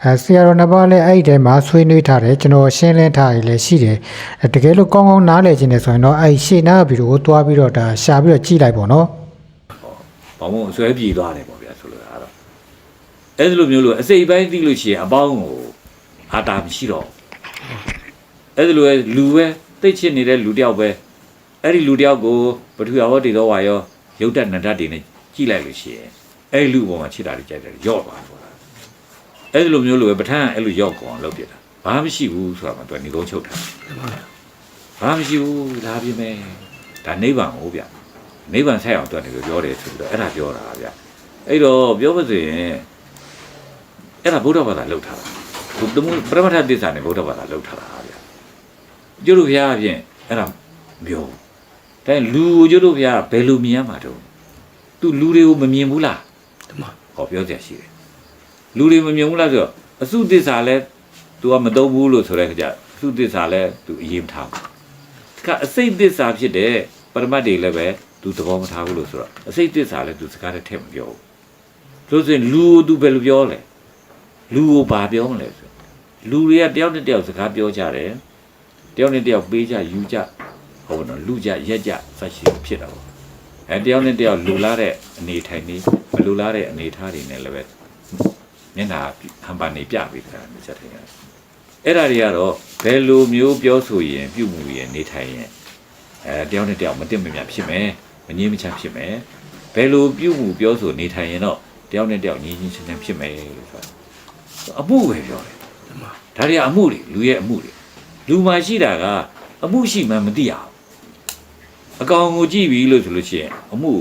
အဲဆရာတော်နှစ်ပါးလည်းအဲ့ဒီထဲမှာဆွေးနွေးထားတယ်ကျွန်တော်ရှင်းလင်းထားရလည်းရှိတယ်အဲတကယ်လို့ကောင်းကောင်းနားလည်ခြင်းနဲ့ဆိုရင်တော့အဲ့ဒီရှေ့နားဗီဒီယိုကိုတွားပြီးတော့ဒါရှာပြီးတော့ကြည့်လိုက်ပေါ့နော်ပေါင်မုံအစွဲပြေသွားတယ်ပေါ့ဗျာဆိုလိုတာကတော့အဲ့ဒီလိုမျိုးလို့အစိပ်ပိုင်းတီးလို့ရှိရင်အပေါင်းကိုအာတာမရှိတော့အဲ့ဒီလိုပဲလူပဲ သိချစ်နေတဲ့လူတယောက်ပဲအဲ့ဒီလူတယောက်ကိုပထဝီဟောတည်တော့ဝါရောရုပ်တဏ္ဍတ်တွေနဲ့ကြည့်လိုက်လို့ရှိရင်အဲ့ဒီလူပေါ်မှာချစ်တာတွေကြိုက်တယ်ရော့သွားတယ်အဲ့ဒီလိုမျိုးလိုပဲပဋ္ဌာန်းအဲ့လိုရောက်ကောင်လုပ်ပြတာဘာမှမရှိဘူးဆိုတာမှသူကနေကုန်းချုပ်တာတမဘာမှမရှိဘူးဒါပြမယ်ဒါနိဗ္ဗာန်ဟုတ်ဗျနိဗ္ဗာန်ဆက်အောင်သူကနေပြောတယ်ဆိုပြီးတော့အဲ့ဒါပြောတာဗျအဲ့တော့ပြောပါစေရင်အဲ့ဒါဗုဒ္ဓဘာသာလောက်ထားတာဘုဒ္ဓမပရမတ္ထသစ္စာနဲ့ဗုဒ္ဓဘာသာလောက်ထားတာဗျ ကျတို့ဘုရားအပြင်အဲ့ဒါပြောဒါလူကိုကျတို့ဘုရားဘယ်လိုမြင်ရမှာတော့သူလူတွေကိုမမြင်ဘူးလား တမ ဟောပြောကြရှိတယ်လူတွေမမြင်ဘူးလားဆိုတော့အစုသစ္စာလဲ तू ကမသုံးဘူးလို့ဆိုတဲ့ခါကျအစုသစ္စာလဲ तू အရေးမထားဘူးတခါအစိတ်သစ္စာဖြစ်တဲ့ပရမတ်တွေလည်းပဲ तू သဘောမထားဘူးလို့ဆိုတော့အစိတ်သစ္စာလဲ तू စကားနဲ့ထည့်မပြောဘူးလို့ဆိုရင်လူကို तू ဘယ်လိုပြောလဲလူကိုဘာပြောမလဲဆိုလူတွေကတယောက်နဲ့တယောက်စကားပြောကြတယ် တယောက်နဲ့တယောက်ပေးကြယူကြဟဟုတ်နော်လူကြရက်ကြဖတ်ရှိဖြစ်တာပေါ့အဲတယောက်နဲ့တယောက်လူလာတဲ့အနေထိုင်နေမလူလာတဲ့အနေထားတွေနဲ့လည်းပဲမျက်နှာဟန်ပါနေပြပြီးတာမြတ်ထိုင်ရတယ်အဲ့ဒါတွေကတော့ဘယ်လိုမျိုးပြောဆိုရင်ပြုမှုရင်နေထိုင်ရင်အဲတယောက်နဲ့တယောက်မတင်မမြဖြစ်မယ်မငြင်းမချဖြစ်မယ်ဘယ်လိုပြုမှုပြောဆိုနေထိုင်ရင်တော့တယောက်နဲ့တယောက်ငြင်းချင်းချင်းချင်းဖြစ်မယ်လို့ဆိုတာအမှုပဲပြောတယ်တမန်ဒါတွေကအမှုတွေလူရဲ့အမှုတွေ လူမှရှိတာကအမှုရှိမှမသိရဘူးအကောင်ကိုကြည့်ပြီလို့ဆိုလို့ရှိရင်အမှု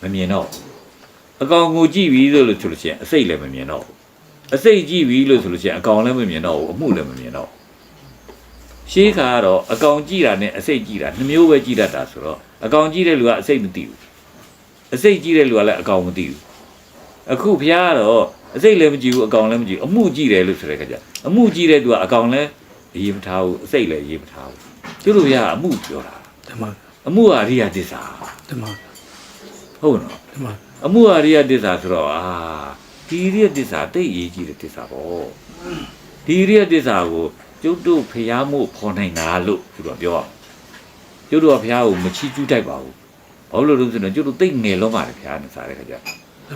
ကိုမမြင်တော့ဘူးအကောင်ကိုကြည့်ပြီလို့ဆိုလို့ရှိရင်အစိတ်လည်းမမြင်တော့ဘူးအစိတ်ကြည့်ပြီလို့ဆိုလို့ရှိရင်အကောင်လည်းမမြင်တော့ဘူးအမှုလည်းမမြင်တော့ဘူးရှေးခါကတော့အကောင်ကြည့်တာနဲ့အစိတ်ကြည့်တာနှစ်မျိုးပဲကြည့်တတ်တာဆိုတော့အကောင်ကြည့်တဲ့လူကအစိတ်မသိဘူးအစိတ်ကြည့်တဲ့လူကလည်းအကောင်မသိဘူးအခုဖျားကတော့အစိတ်လည်းမကြည့်ဘူးအကောင်လည်းမကြည့်ဘူးအမှုကြည့်တယ်လို့ဆိုတဲ့ခါကျအမှုကြည့်တဲ့သူကအကောင်လည်းအ ရေးမထားဘူးအစိတ်လည်းအရေးမထားဘူးသူတို့ဖျားကအမှုပြောတာတမန်အမှုဟာအရိယသစ္စာတမန်ဟုတ်နော်တမန်အမှုဟာအရိယသစ္စာဆိုတော့အာဒီအရိယသစ္စာတိတ်အရေးကြီးတဲ့သစ္စာပေါ့ဒီအရိယသစ္စာကိုကျုပ်တို့ဖျားမှုဖော်နိုင်တာလို့သူတို့ကပြောအောင်ကျုပ်တို့ကဖျားကိုမချီးကျူးတိုက်ပါဘူးဘာလို့လဲဆိုတော့ကျုပ်တို့တိတ်ငယ်လုံးပါတယ်ဖျားနဲ့စားတဲ့ခါကျ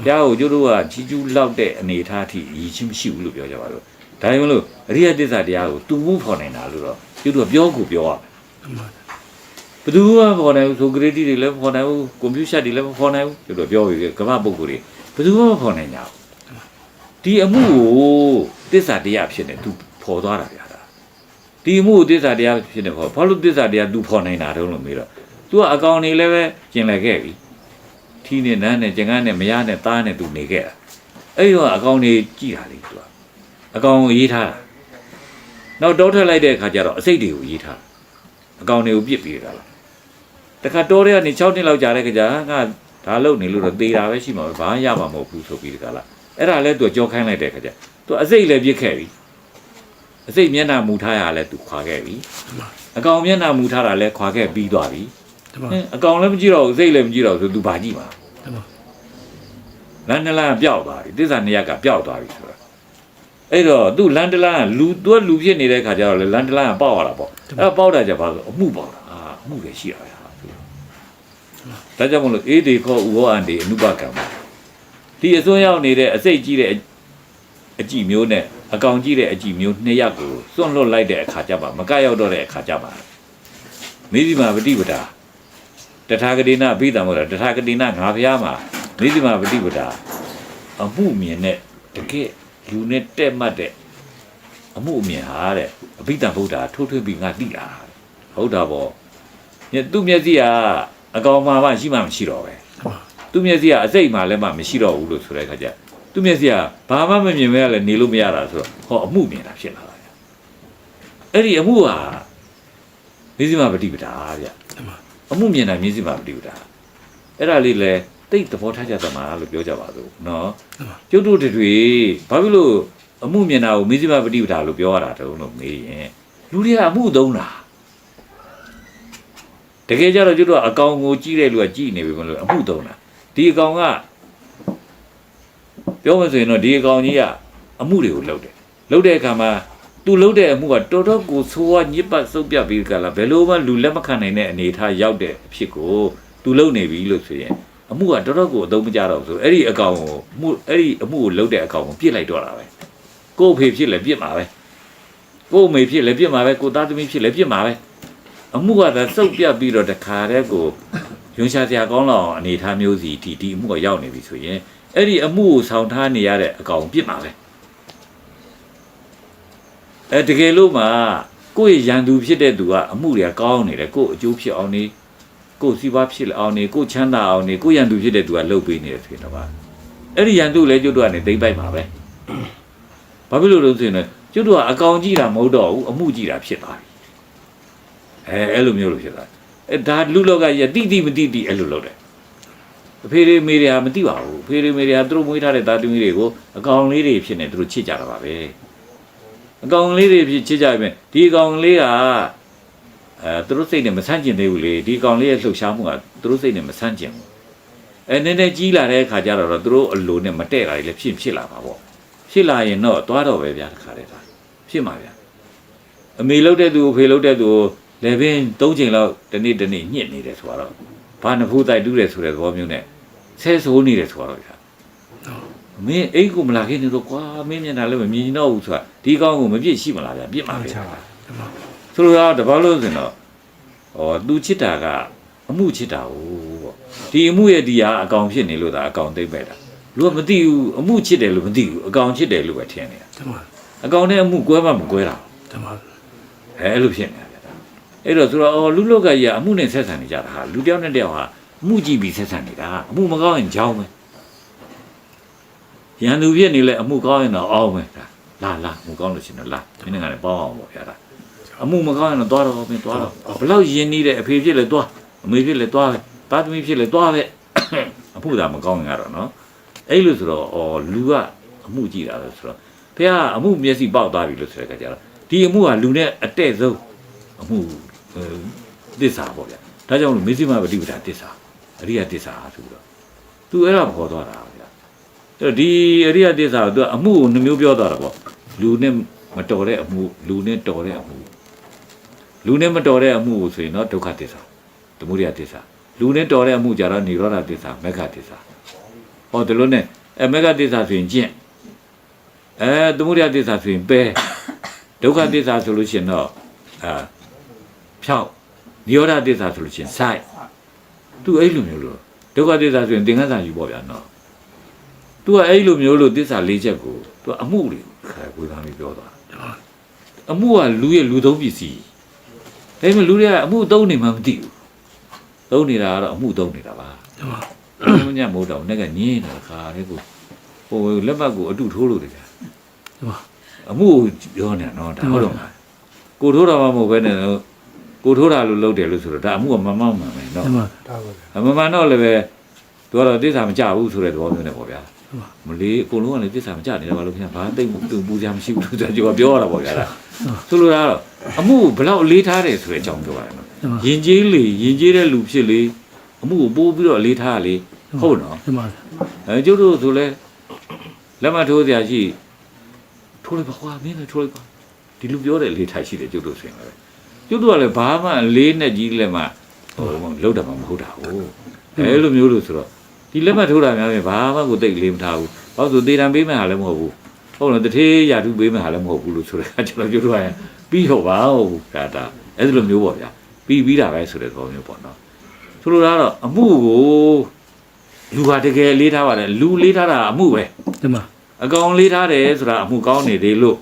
ဖျားကိုကျုပ်တို့ကချီးကျူးလောက်တဲ့အနေအထားအထိရည်ချင်းမရှိဘူးလို့ပြောကြပါတော့ ဒါကြောင့်မလို့အရိယသစ္စာတရားကိုတူမှုဖော်နိုင်တာလို့တော့ကျုပ်တို့ကပြောကိုပြောရမယ်တမန်ဘယ်သူမှမဖော်နိုင်ဘူးဆိုဂရတီတွေလည်းမဖော်နိုင်ဘူးကွန်ပျူတာတွေလည်းမဖော်နိုင်ဘူးကျွန်တော်ပြောပြီးကမ္ဘာပုဂ္ဂိုလ်တွေဘယ်သူမှမဖော်နိုင်ကြဘူးဒီအမှုကိုတစ္ဆာတရားဖြစ်နေသူဖော်သွားတာဗျာဒါဒီအမှုကိုတစ္ဆာတရားဖြစ်နေဖော်ဘာလို့တစ္ဆာတရားသူဖော်နိုင်တာတုံးလို့မေးတော့ तू ကအကောင်နေလည်းပဲကျင်လည်ခဲ့ပြီထီးနဲ့နန်းနဲ့ကျင်ကန်းနဲ့မရနဲ့သားနဲ့သူနေခဲ့တာအဲ့ဒီတော့အကောင်နေကြည်တာလေ तू က အကောင်ကိုရေးထားတာနောက်တောထွက်လိုက်တဲ့အခါကျတော့အစိတ်တွေကိုရေးထားတာအကောင်တွေကိုပြစ်ပြီးတာလားတခါတိုးတဲ့ကနေ6နှစ်လောက်ကြာတဲ့ကြာငါဒါလုံနေလို့တော့သေးတာပဲရှိမှာပဲဘာမှရမှာမဟုတ်ဘူးဆိုပြီးတခါလားအဲ့ဒါလဲသူကြောခိုင်းလိုက်တဲ့ခါကျသူအစိတ်လည်းပြစ်ခဲ့ပြီအစိတ်မျက်နှာမူထားရလဲသူခွာခဲ့ပြီတမန်အကောင်မျက်နှာမူထားတာလဲခွာခဲ့ပြီးသွားပြီတမန်ဟင်းအကောင်လည်းမကြည့်တော့ဘူးအစိတ်လည်းမကြည့်တော့ဘူးဆိုသူဘာကြည့်မှာတမန်လမ်းတစ်လမ်းကပျောက်သွားပြီတစ္ဆာနှစ်ရက်ကပျောက်သွားပြီဆိုတော့ အဲ့တော့သူလမ်းတစ်လမ်းကလူသူကလူဖြစ်နေတဲ့ခါကျတော့လေလမ်းတစ်လမ်းကပေါက်ရတာပေါ့အဲ့ဒါပေါက်တာကြပါဆိုအမှုပေါက်တာအာအမှုလည်းရှိရတာဆိုတော့ဒါကြောင့်မလို့အေးဒီခေါ်ဥဟောအန်ဒီအနုပကံမဒီအစွန်းရောက်နေတဲ့အစိတ်ကြီးတဲ့အအကြည့်မျိုးနဲ့အကောင်ကြီးတဲ့အကြည့်မျိုးနှစ်ယောက်ကိုစွန့်လွတ်လိုက်တဲ့အခါကျမှမကရောက်တော့တဲ့အခါကျမှမိသီမာပฏิပဒါတထာဂတိနာဘိဓမ္မောတထာဂတိနာငါဖျားမှာမိသီမာပฏิပဒါအမှုမြင်တဲ့တကယ် လူနဲ့တဲ့မှတ်တဲ့အမှုအမြင်ဟာတဲ့အဘိဓမ္ဗုဒ္ဓထိုးထွင်းပြီးငါသိတာဟုတ်တာပေါ့ညသူ့မျက်စိကအကောင်မှမရှိမှမရှိတော့ပဲတမန်သူ့မျက်စိကအစိတ်မှလည်းမှမရှိတော့ဘူးလို့ဆိုတဲ့အခါကျသူ့မျက်စိကဘာမှမမြင်မဲလည်းနေလို့မရတာဆိုတော့ဟောအမှုမြင်တာဖြစ်လာတာဗျအဲ့ဒီအမှုဟာမျက်စိမှပฏิပဒါဗျတမန်အမှုမြင်တာမျက်စိမှပฏิပဒါအဲ့ဒါလေးလဲ တိတ်သဘောထားကြသမားလို့ပြောကြပါစို့နော်ကျုပ်တို့တွေဘာဖြစ်လို့အမှုမြင်တာကိုမျက်စိမှပฏิပဒါလို့ပြောရတာတုံးလို့မေးရင်လူတွေကအမှုသုံးတာတကယ်ကြတော့ကျုပ်တို့ကအကောင်ကိုကြည့်တဲ့လူကကြည့်နေပြီမလို့အမှုသုံးတာဒီအကောင်ကပြောမှဆိုရင်တော့ဒီအကောင်ကြီးကအမှုတွေကိုလုပ်တယ်လုပ်တဲ့အခါမှာသူလုပ်တဲ့အမှုကတော်တော်ကိုဆိုးဝါးညစ်ပတ်စုပ်ပြတ်ပြီးကြလားဘယ်လိုမှလူလက်မခံနိုင်တဲ့အနေအထားရောက်တဲ့အဖြစ်ကိုသူလုပ်နေပြီလို့ဆိုရင် အမှုကတော်တော်ကိုအသုံးမကျတော့ဘူးဆိုအဲ့ဒီအကောင်ကိုအမှုအဲ့ဒီအမှုကိုလုပ်တဲ့အကောင်ကိုပြစ်လိုက်တော့တာပဲကို့အဖေဖြစ်လည်းပြစ်မှာပဲကို့အမေဖြစ်လည်းပြစ်မှာပဲကို့သားသမီးဖြစ်လည်းပြစ်မှာပဲအမှုကသာစုပ်ပြတ်ပြီးတော့တခါတည်းကိုယွန်ရှာစရာကောင်းလောက်အောင်အနေအထားမျိုးစီဒီဒီအမှုကရောက်နေပြီဆိုရင်အဲ့ဒီအမှုကိုဆောင်ထားနေရတဲ့အကောင်ပြစ်မှာပဲအဲတကယ်လို့မှကိုယ့်ရဲ့ရန်သူဖြစ်တဲ့သူကအမှုတွေကကောင်းနေတယ်ကိုယ့်အကျိုးဖြစ်အောင်နေ ကိုယ့်စီးပွားဖြစ်အောင်နေကိုယ့်ချမ်းသာအောင်နေကိုယ့်ရန်သူဖြစ်တဲ့သူကလှုပ်ပေးနေတယ်ဆိုရင်တော့ဗာအဲ့ဒီရန်သူလည်းကျွတ်တော့ကနေသိမ့်ပိုက်မှာပဲဘာဖြစ်လို့လဲဆိုရင်လည်းကျွတ်တော့ကအကောင်ကြည့်တာမဟုတ်တော့ဘူးအမှုကြည့်တာဖြစ်သွားပြီအဲအဲ့လိုမျိုးလို့ဖြစ်သွားအဲဒါလူလောကကြီးကတိတိမတိတိအဲ့လိုလုပ်တယ်အဖေတွေမေတွေကမသိပါဘူးအဖေတွေမေတွေကသူတို့မွေးထားတဲ့သားသမီးတွေကိုအကောင်လေးတွေဖြစ်နေသူတို့ချစ်ကြတာပါပဲအကောင်လေးတွေဖြစ်ချစ်ကြပြီဒီအကောင်လေးက အဲသူတို့စိတ်နဲ့မဆန့်ကျင်သေးဘူးလေဒီအကောင်လေးရဲ့လှုပ်ရှားမှုကသူတို့စိတ်နဲ့မဆန့်ကျင်ဘူးအဲနည်းနည်းကြီးလာတဲ့အခါကျတော့သူတို့အလိုနဲ့မတည့်တာတွေလည်းဖြစ်ဖြစ်လာပါပေါ့ဖြစ်လာရင်တော့သွားတော့ပဲဗျာတခါတည်းဒါဖြစ်မှာဗျာအမေလှုပ်တဲ့သူအဖေလှုပ်တဲ့သူကိုလေပင်၃ချိန်လောက်တစ်နေ့တစ်နေ့ညှစ်နေတယ်ဆိုတော့ဘာနဖူးတိုက်တူးတယ်ဆိုတဲ့သဘောမျိုးနဲ့ဆဲဆိုးနေတယ်ဆိုတော့ဗျာမင်းအိတ်ကိုမလာခင်နေတော့ကွာမင်းမျက်နှာလည်းမမြင်တော့ဘူးဆိုတာဒီကောင်းကိုမပြည့်ရှိမလားဗျာပြည့်မှာပဲ ချပါတမဆိုတော့တပတ်လို့ဆိုရင်တော့ဟောသူချစ်တာကအမှုချစ်တာဟုတ်ပေါ့ဒီအမှုရဲ့ဒီဟာအကောင်ဖြစ်နေလို့ဒါအကောင်သိမ့်ပဲတာလူကမသိဘူးအမှုချစ်တယ်လို့မသိဘူးအကောင်ချစ်တယ်လို့ပဲထင်နေတာတမအကောင်နဲ့အမှုကွဲမှမကွဲတာတမအဲအဲ့လိုဖြစ်နေတာဗျာဒါအဲ့တော့ဆိုတော့အော်လူလောကကြီးကအမှုနဲ့ဆက်ဆံနေကြတာဟာလူတစ်ယောက်နဲ့တစ်ယောက်ဟာအမှုကြည့်ပြီးဆက်ဆံနေတာအမှုမကောင်းရင်ကြောင်းပဲရန်သူဖြစ်နေလဲအမှုကောင်းရင်တော့အောင်းပဲဒါလာလာအမှုကောင်းလို့ရှရင်တော့လာမင်းကလည်းပေါင်းအောင်ပေါ့ဗျာဒါ အမှုမကောင်းရင်တော့သွားတော့မင်းသွားတော့ဘလောက်ယဉ်နေတဲ့အဖေဖြစ်လဲသွားအမေဖြစ်လဲသွားပဲသားသမီးဖြစ်လဲသွားပဲအမှုသာမကောင်းရင်ကတော့နော်အဲ့လိုဆိုတော့အော်လူကအမှုကြည့်တာပဲဆိုတော့ဖះအမှုမျက်စိပေါက်သွားပြီလို့ဆိုတဲ့ခါကျတော့ဒီအမှုကလူနဲ့အတဲ့ဆုံးအမှုဟိုသစ္စာပေါ့ဗျာဒါကြောင့်လို့မေဇိမပฏิပဒါသစ္စာအရိယသစ္စာဆိုတော့သူအဲ့ဒါပေါ်သွားတာဗျာအဲ့တော့ဒီအရိယသစ္စာကသူကအမှုကိုနှမျိုးပြောသွားတာပေါ့လူနဲ့မတော်တဲ့အမှုလူနဲ့တော်တဲ့အမှု လူနဲ့မတော်တဲ့အမှုကိုဆိုရင်တော့ဒုက္ခသစ္စာသမုဒယသစ္စာလူနဲ့တော်တဲ့အမှုကြတော့និရောဓသစ္စာမေဃသစ္စာဟောဒီလိုနဲ့အဲမေဃသစ္စာဆိုရင်ကျင့်အဲသမုဒယသစ္စာဆိုရင်ပဲဒုက္ခသစ္စာဆိုလို့ရှိရင်တော့အာဖြောက်និရောဓသစ္စာဆိုလို့ရှိရင်စိုက်သူအဲ့လိုမျိုးလို့ဒုက္ခသစ္စာဆိုရင်သင်္ကန်းစာယူပေါ့ဗျာနော်သူကအဲ့လိုမျိုးလို့သစ္စာ၄ချက်ကိုသူကအမှုတွေခါဝေခံပြီးပြောသွားတာအမှုကလူရဲ့လူသုံးပစ္စည်း ဒါပေမဲ့လူတွေကအမှုသုံးနေမှမသိဘူးသုံးနေတာကတော့အမှုသုံးနေတာပါတမဘုညမို့တော့နဲ့ကညင်းနေတာခါလေးကိုဟိုလက်ပတ်ကိုအတုထိုးလို့တကယ်တမအမှုကိုပြောနေတာနော်ဒါဟုတ်တော့မလားကိုထိုးတာမှမဟုတ်ပဲနဲ့ကိုထိုးတာလို့လုပ်တယ်လို့ဆိုတော့ဒါအမှုကမမမှန်ပဲနော်တမဒါပါပဲအမမှန်တော့လည်းပဲသူကတော့တိစ္ဆာမကြဘူးဆိုတဲ့သဘောမျိုးနဲ့ပေါ့ဗျာဟုတ်ပါမလေးအကုန်လုံးကလည်းတိစ္ဆာမကြနေတာဘာလို့ခင်ဗျာဘာသိမ့်သူပူကြမရှိဘူးလို့ဆိုတော့ပြောရတာပေါ့ဗျာဒါဆိုလိုတာကတော့ အမှုကိုဘယ်လောက်အလေးထားတယ်ဆိုတဲ့အကြောင်းပြောရတယ်နော်တမယဉ်ကျေးလေယဉ်ကျေးတဲ့လူဖြစ်လေအမှုကိုပိုးပြီးတော့အလေးထားရလေဟုတ်နော်တမအဲကျုပ်တို့ဆိုလဲလက်မထိုးစရာရှိထိုးလိုက်ပါကွာမင်းလည်းထိုးလိုက်ပါဒီလူပြောတဲ့လေးထိုင်ရှိတယ်ကျုပ်တို့ဆိုရင်လည်းကျုပ်တို့ကလည်းဘာမှအလေးနဲ့ကြီးလည်းမှဟိုလောက်တာမှမဟုတ်တာဟုတ်အဲလိုမျိုးလို့ဆိုတော့ဒီလက်မထိုးတာများရင်ဘာမှကိုတိတ်လေးမထားဘူးဘာလို့ဆိုသေတံပေးမဲ့ဟာလည်းမဟုတ်ဘူးဟုတ်လားတထေးရာထုပေးမဲ့ဟာလည်းမဟုတ်ဘူးလို့ဆိုတဲ့အခါကျတော့ကျုပ်တို့က ပြီးတော့ပါဟုတ်ဒါဒါအဲ့လိုမျိုးပေါ့ဗျာပြီးပြီးတာပဲဆိုတဲ့သဘောမျိုးပေါ့နော်ဆိုလိုတာကတော့အမှုကိုလူဟာတကယ်လေးထားပါတယ်လူလေးထားတာအမှုပဲတမအကောင်လေးထားတယ်ဆိုတာအမှုကောင်းနေသေးလို့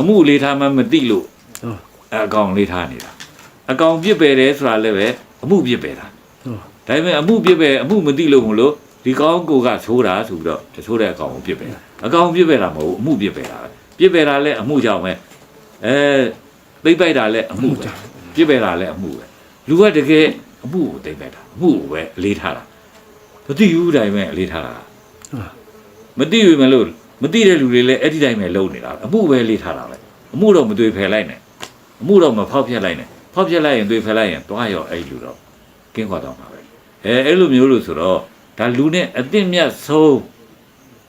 အမှုလေးထားမှမသိလို့တမအဲအကောင်လေးထားနေတာအကောင်ပြစ်ပယ်တယ်ဆိုတာလည်းပဲအမှုပြစ်ပယ်တာတမဒါပေမဲ့အမှုပြစ်ပယ်အမှုမသိလို့မလို့ဒီကောင်းကိုကသိုးတာဆိုပြီးတော့တသိုးတဲ့အကောင်ကိုပြစ်ပယ်တာအကောင်ပြစ်ပယ်တာမဟုတ်ဘူးအမှုပြစ်ပယ်တာပဲပြစ်ပယ်တာလည်းအမှုကြောင့်ပဲ အဲသိမ့်ပိုက်တာလည်းအမှုပဲပြစ်ပယ်တာလည်းအမှုပဲလူကတကယ်အမှုကိုသိမ့်ပိုက်တာအမှုကိုပဲအလေးထားတာမသိဘူးဒါပေမဲ့အလေးထားတာတမမသိဘူးမလို့မသိတဲ့လူတွေလည်းအဲ့ဒီတိုင်းပဲလုပ်နေတာပဲအမှုပဲလေးထားတာပဲအမှုတော့မသွေဖယ်လိုက်နဲ့အမှုတော့မဖောက်ပြက်လိုက်နဲ့ဖောက်ပြက်လိုက်ရင်သွေဖယ်လိုက်ရင်တွားရောအဲ့လူတော့ကင်းခွာတော့မှာပဲအဲအဲ့လိုမျိုးလို့ဆိုတော့ဒါလူနဲ့အသင့်မြတ်ဆုံး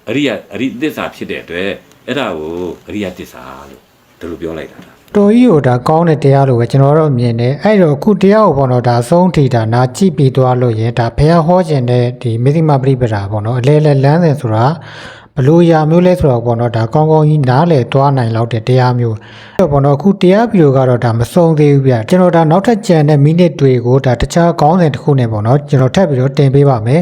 အရိယအရိသစ္စာဖြစ်တဲ့အတွက်အဲ့ဒါကိုအရိယသစ္စာလို့ ဒီလိုပြောလိုက်တာဒါတော်ကြီးကိုဒါကောင်းတဲ့တရားလို့ပဲကျွန်တော်တို့မြင်တယ်အဲ့တော့အခုတရားကိုပေါ့နော်ဒါအဆုံးထိတာနာကြည့်ပြီးသွားလို့ရင်ဒါဘုရားဟောခြင်းတဲ့ဒီမေသိမပရိပဒါပေါ့နော်အလဲလဲလမ်းစဉ်ဆိုတာဘလို့ရာမျိုးလဲဆိုတော့ပေါ့နော်ဒါကောင်းကောင်းကြီးနားလဲသွားနိုင်လောက်တဲ့တရားမျိုးအဲ့တော့ပေါ့နော်အခုတရားဗီဒီယိုကတော့ဒါမဆုံးသေးဘူးဗျကျွန်တော်ဒါနောက်ထပ်ကြံတဲ့မိနစ်တွေကိုဒါတခြားကောင်းစဉ်တစ်ခုနဲ့ပေါ့နော်ကျွန်တော်ထပ်ပြီးတော့တင်ပေးပါမယ်